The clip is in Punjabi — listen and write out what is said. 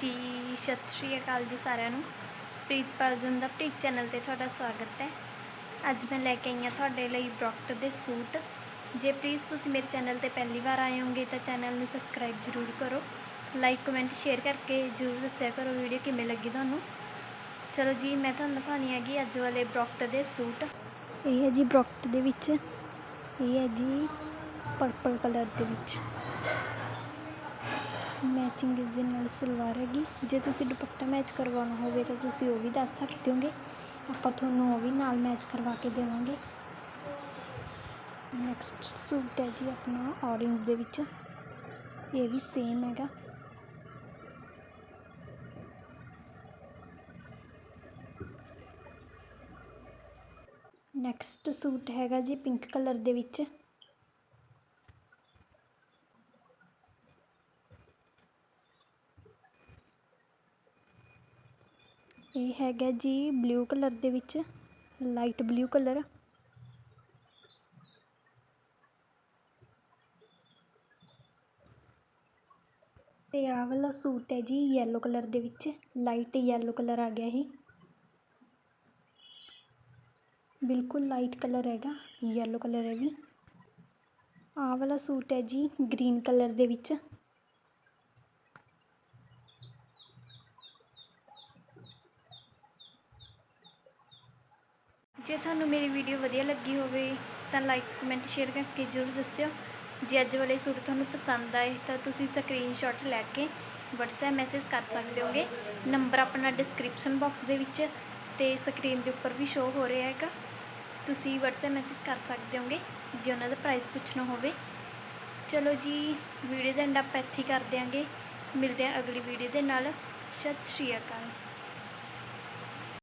ਜੀ, ਸਤਿ ਸ਼੍ਰੀ ਅਕਾਲ ਜੀ ਸਾਰਿਆਂ ਨੂੰ। ਪ੍ਰੀਤਪਾਲ ਜਨ ਦਾ ਪ੍ਰੀਤ ਚੈਨਲ ਤੇ ਤੁਹਾਡਾ ਸਵਾਗਤ ਹੈ। ਅੱਜ ਮੈਂ ਲੈ ਕੇ ਆਈ ਹਾਂ ਤੁਹਾਡੇ ਲਈ ਬ੍ਰੌਕਟ ਦੇ ਸੂਟ। ਜੇ ਪਲੀਜ਼ ਤੁਸੀਂ ਮੇਰੇ ਚੈਨਲ ਤੇ ਪਹਿਲੀ ਵਾਰ ਆਏ ਹੋਗੇ ਤਾਂ ਚੈਨਲ ਨੂੰ ਸਬਸਕ੍ਰਾਈਬ ਜ਼ਰੂਰ ਕਰੋ। ਲਾਈਕ ਕਮੈਂਟ ਸ਼ੇਅਰ ਕਰਕੇ ਜ਼ਰੂਰ ਦੱਸਿਆ ਕਰੋ ਵੀਡੀਓ ਕਿਵੇਂ ਲੱਗੀ ਤੁਹਾਨੂੰ। ਚਲੋ ਜੀ, ਮੈਂ ਤੁਹਾਨੂੰ ਦਿਖਾਉਣੀ ਹੈਗੀ ਅੱਜ ਵਾਲੇ ਬ੍ਰੌਕਟ ਦੇ ਸੂਟ। ਇਹ ਹੈ ਜੀ ਬ੍ਰੌਕਟ ਦੇ ਵਿੱਚ। ਇਹ ਹੈ ਜੀ ਪਰਪਲ ਕਲਰ ਦੇ ਵਿੱਚ। ਮੈਚਿੰਗ ਇਸ ਦੇ ਨਾਲ ਸਲਵਾਰ ਹੈਗੀ। ਜੇ ਤੁਸੀਂ ਦੁਪੱਟਾ ਮੈਚ ਕਰਵਾਉਣਾ ਹੋਵੇ ਤਾਂ ਤੁਸੀਂ ਉਹ ਵੀ ਦੱਸ ਸਕਦੇ ਹੋਗੇ। ਆਪਾਂ ਤੁਹਾਨੂੰ ਉਹ ਵੀ ਨਾਲ ਮੈਚ ਕਰਵਾ ਕੇ ਦੇਵਾਂਗੇ। ਨੈਕਸਟ ਸੂਟ ਹੈ ਜੀ ਆਪਣਾ ਔਰੇਂਜ ਦੇ ਵਿੱਚ। ਇਹ ਵੀ ਸੇਮ ਹੈਗਾ। ਨੈਕਸਟ ਸੂਟ ਹੈਗਾ ਜੀ ਪਿੰਕ ਕਲਰ ਦੇ ਵਿੱਚ। ਇਹ ਹੈਗਾ ਜੀ ਬਲੂ ਕਲਰ ਦੇ ਵਿੱਚ, ਲਾਈਟ ਬਲੂ ਕਲਰ। ਤੇ ਆਹ ਵਾਲਾ ਸੂਟ ਹੈ ਜੀ ਯੈਲੋ ਕਲਰ ਦੇ ਵਿੱਚ ਲਾਈਟ ਯੈਲੋ ਕਲਰ ਆ ਗਿਆ ਇਹ। ਬਿਲਕੁਲ ਲਾਈਟ ਕਲਰ ਹੈਗਾ ਯੈਲੋ ਕਲਰ ਹੈ ਵੀ ਆਹ ਵਾਲਾ ਸੂਟ ਹੈ ਜੀ ਗ੍ਰੀਨ ਕਲਰ ਦੇ ਵਿੱਚ। ਜੇ ਤੁਹਾਨੂੰ ਮੇਰੀ ਵੀਡੀਓ ਵਧੀਆ ਲੱਗੀ ਹੋਵੇ ਤਾਂ ਲਾਈਕ ਕਮੈਂਟ ਸ਼ੇਅਰ ਕਰਕੇ ਜ਼ਰੂਰ ਦੱਸਿਓ। ਜੇ ਅੱਜ ਵਾਲੇ ਸੂਟ ਤੁਹਾਨੂੰ ਪਸੰਦ ਆਏ ਤਾਂ ਤੁਸੀਂ ਸਕਰੀਨਸ਼ਾਟ ਲੈ ਕੇ WhatsApp ਮੈਸੇਜ ਕਰ ਸਕਦੇ ਹੋਗੇ। ਨੰਬਰ ਆਪਣਾ ਡਿਸਕ੍ਰਿਪਸ਼ਨ ਬਾਕਸ ਦੇ ਵਿੱਚ ਤੇ ਸਕਰੀਨ ਦੇ ਉੱਪਰ ਵੀ ਸ਼ੋ ਹੋ ਰਿਹਾ ਹੈਗਾ। ਤੁਸੀਂ WhatsApp ਮੈਸੇਜ ਕਰ ਸਕਦੇ ਹੋਗੇ, ਜੇ ਉਹਨਾਂ ਦਾ ਪ੍ਰਾਈਸ ਪੁੱਛਣਾ ਹੋਵੇ। ਚਲੋ ਜੀ ਵੀਡੀਓ ਦਾ ਐਂਡ ਆਪਾਂ ਇੱਥੇ ਕਰ ਦਿਆਂਗੇ ਮਿਲਦੇ ਹਾਂ ਅਗਲੀ ਵੀਡੀਓ ਦੇ ਨਾਲ। ਸਤਿ ਸ਼੍ਰੀ ਅਕਾਲ।